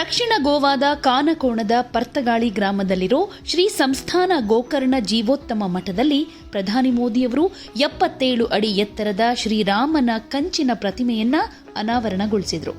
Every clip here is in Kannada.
ದಕ್ಷಿಣ ಗೋವಾದ ಕಾನಕೋಣದ ಪರ್ತಗಾಳಿ ಗ್ರಾಮದಲ್ಲಿರೋ ಶ್ರೀ ಸಂಸ್ಥಾನ ಗೋಕರ್ಣ ಜೀವೋತ್ತಮ ಮಠದಲ್ಲಿ ಪ್ರಧಾನಿ ಮೋದಿಯವರು ಎಪ್ಪತ್ತೇಳು ಅಡಿ ಎತ್ತರದ ಶ್ರೀರಾಮನ ಕಂಚಿನ ಪ್ರತಿಮೆಯನ್ನ ಅನಾವರಣಗೊಳಿಸಿದರು.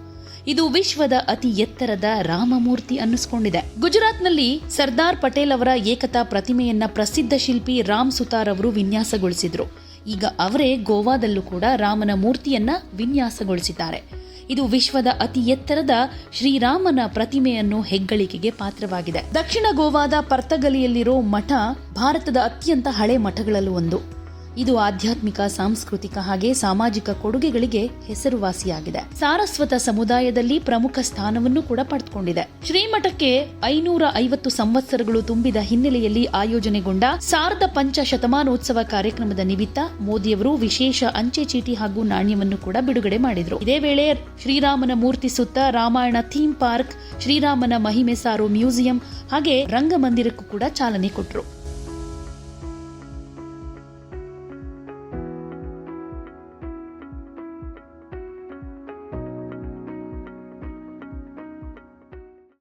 ಇದು ವಿಶ್ವದ ಅತಿ ಎತ್ತರದ ರಾಮಮೂರ್ತಿ ಅನ್ನಿಸ್ಕೊಂಡಿದೆ. ಗುಜರಾತ್ನಲ್ಲಿ ಸರ್ದಾರ್ ಪಟೇಲ್ ಅವರ ಏಕತಾ ಪ್ರತಿಮೆಯನ್ನ ಪ್ರಸಿದ್ಧ ಶಿಲ್ಪಿ ರಾಮ್ ಸುತಾರ್ ಅವರು ವಿನ್ಯಾಸಗೊಳಿಸಿದ್ರು. ಈಗ ಅವರೇ ಗೋವಾದಲ್ಲೂ ಕೂಡ ರಾಮನ ಮೂರ್ತಿಯನ್ನ ವಿನ್ಯಾಸಗೊಳಿಸಿದ್ದಾರೆ. ಇದು ವಿಶ್ವದ ಅತಿ ಎತ್ತರದ ಶ್ರೀರಾಮನ ಪ್ರತಿಮೆಯನ್ನು ಹೆಗ್ಗಳಿಕೆಗೆ ಪಾತ್ರವಾಗಿದೆ. ದಕ್ಷಿಣ ಗೋವಾದ ಪರ್ತಗಲಿಯಲ್ಲಿರೋ ಮಠ ಭಾರತದ ಅತ್ಯಂತ ಹಳೆ ಮಠಗಳಲ್ಲೂ ಒಂದು. ಇದು ಆಧ್ಯಾತ್ಮಿಕ, ಸಾಂಸ್ಕೃತಿಕ ಹಾಗೆ ಸಾಮಾಜಿಕ ಕೊಡುಗೆಗಳಿಗೆ ಹೆಸರುವಾಸಿಯಾಗಿದೆ. ಸಾರಸ್ವತ ಸಮುದಾಯದಲ್ಲಿ ಪ್ರಮುಖ ಸ್ಥಾನವನ್ನು ಕೂಡ ಪಡೆದುಕೊಂಡಿದೆ. ಶ್ರೀಮಠಕ್ಕೆ ಐನೂರ ಐವತ್ತು ಸಂವತ್ಸರಗಳು ತುಂಬಿದ ಹಿನ್ನೆಲೆಯಲ್ಲಿ ಆಯೋಜನೆಗೊಂಡ ಸಾರದ ಪಂಚ ಶತಮಾನೋತ್ಸವ ಕಾರ್ಯಕ್ರಮದ ನಿಮಿತ್ತ ಮೋದಿಯವರು ವಿಶೇಷ ಅಂಚೆ ಚೀಟಿ ಹಾಗೂ ನಾಣ್ಯವನ್ನು ಕೂಡ ಬಿಡುಗಡೆ ಮಾಡಿದರು. ಇದೇ ವೇಳೆ ಶ್ರೀರಾಮನ ಮೂರ್ತಿ ಸುತ್ತ ರಾಮಾಯಣ ಥೀಮ್ ಪಾರ್ಕ್, ಶ್ರೀರಾಮನ ಮಹಿಮೆ ಸಾರೋ ಮ್ಯೂಸಿಯಂ ಹಾಗೆ ರಂಗಮಂದಿರಕ್ಕೂ ಕೂಡ ಚಾಲನೆ ಕೊಟ್ಟರು